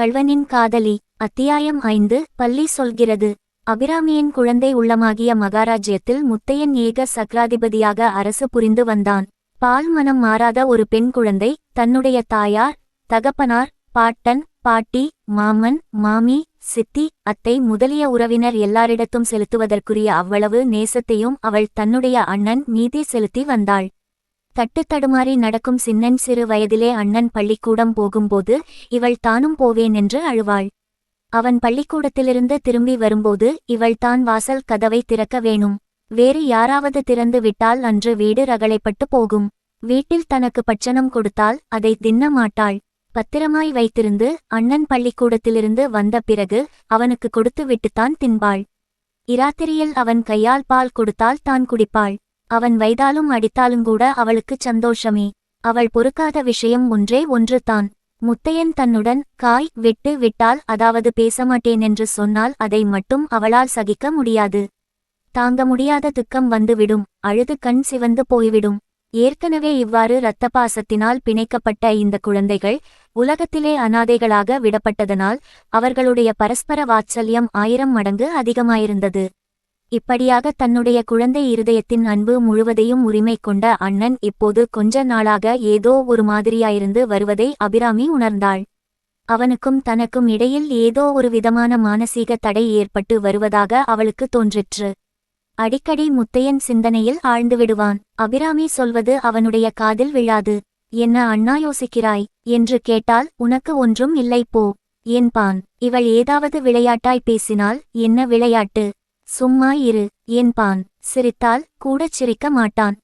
கள்வனின் காதலி அத்தியாயம் ஐந்து பள்ளி சொல்கிறது. அபிராமியின் குழந்தை உள்ளமாகிய மகாராஜ்யத்தில் முத்தையன் ஏக சக்ராதிபதியாக அரசு புரிந்து வந்தான். பால் மனம் மாறாத ஒரு பெண் குழந்தை தன்னுடைய தாயார் தகப்பனார் பாட்டன் பாட்டி மாமன் மாமி சித்தி அத்தை முதலிய உறவினர் எல்லாரிடத்தும் செலுத்துவதற்குரிய அவ்வளவு நேசத்தையும் அவள் தன்னுடைய அண்ணன் மீதி செலுத்தி வந்தாள். தட்டுத்தடுமாறி நடக்கும் சின்னன் சிறு வயதிலே அண்ணன் பள்ளிக்கூடம் போகும்போது இவள் தானும் போவேன் என்று அழுவாள். அவன் பள்ளிக்கூடத்திலிருந்து திரும்பி வரும்போது இவள் தான் வாசல் கதவை திறக்க வேணும். வேறு யாராவது திறந்து விட்டால் அன்று வீடு ரகளைப்பட்டு போகும். வீட்டில் தனக்கு பட்சணம் கொடுத்தால் அதை தின்ன மாட்டாள். பத்திரமாய் வைத்திருந்து அண்ணன் பள்ளிக்கூடத்திலிருந்து வந்த பிறகு அவனுக்கு கொடுத்து விட்டுத்தான் தின்பாள். இராத்திரியில் அவன் கையால் பால் கொடுத்தால் தான் குடிப்பாள். அவன் வைதாலும் அடித்தாலுங்கூட அவளுக்குச் சந்தோஷமே. அவள் பொறுக்காத விஷயம் ஒன்றே ஒன்று தான் முத்தையன் தன்னுடன் காய் விட்டு விட்டால் அதாவது பேசமாட்டேன் என்று சொன்னால் அதை மட்டும் அவளால் சகிக்க முடியாது. தாங்க முடியாத துக்கம் வந்துவிடும். அழுது கண் சிவந்து போய்விடும். ஏற்கனவே இவ்வாறு இரத்த பாசத்தினால் பிணைக்கப்பட்ட இந்த குழந்தைகள் உலகத்திலே அனாதைகளாக விடப்பட்டதனால் அவர்களுடைய பரஸ்பர வாத்சல்யம் ஆயிரம் மடங்கு அதிகமாயிருந்தது. இப்படியாக தன்னுடைய குழந்தை இருதயத்தின் அன்பு முழுவதையும் உரிமை கொண்ட அண்ணன் இப்போது கொஞ்ச நாளாக ஏதோ ஒரு மாதிரியாயிருந்து வருவதை அபிராமி உணர்ந்தாள். அவனுக்கும் தனக்கும் இடையில் ஏதோ ஒரு விதமான மானசீக தடை ஏற்பட்டு வருவதாக அவளுக்கு தோன்றிற்று. அடிக்கடி முத்தையன் சிந்தனையில் ஆழ்ந்து விடுவான். அபிராமி சொல்வது அவனுடைய காதில் விழாது. என்ன அண்ணா யோசிக்கிறாய் என்று கேட்டால் உனக்கு ஒன்றும் இல்லை போ. என்பான் இவள் ஏதாவது விளையாட்டாய் பேசினால் என்ன விளையாட்டு? சும்மா இரு என்பான் சிரித்தால் கூடச் சிரிக்க மாட்டான்.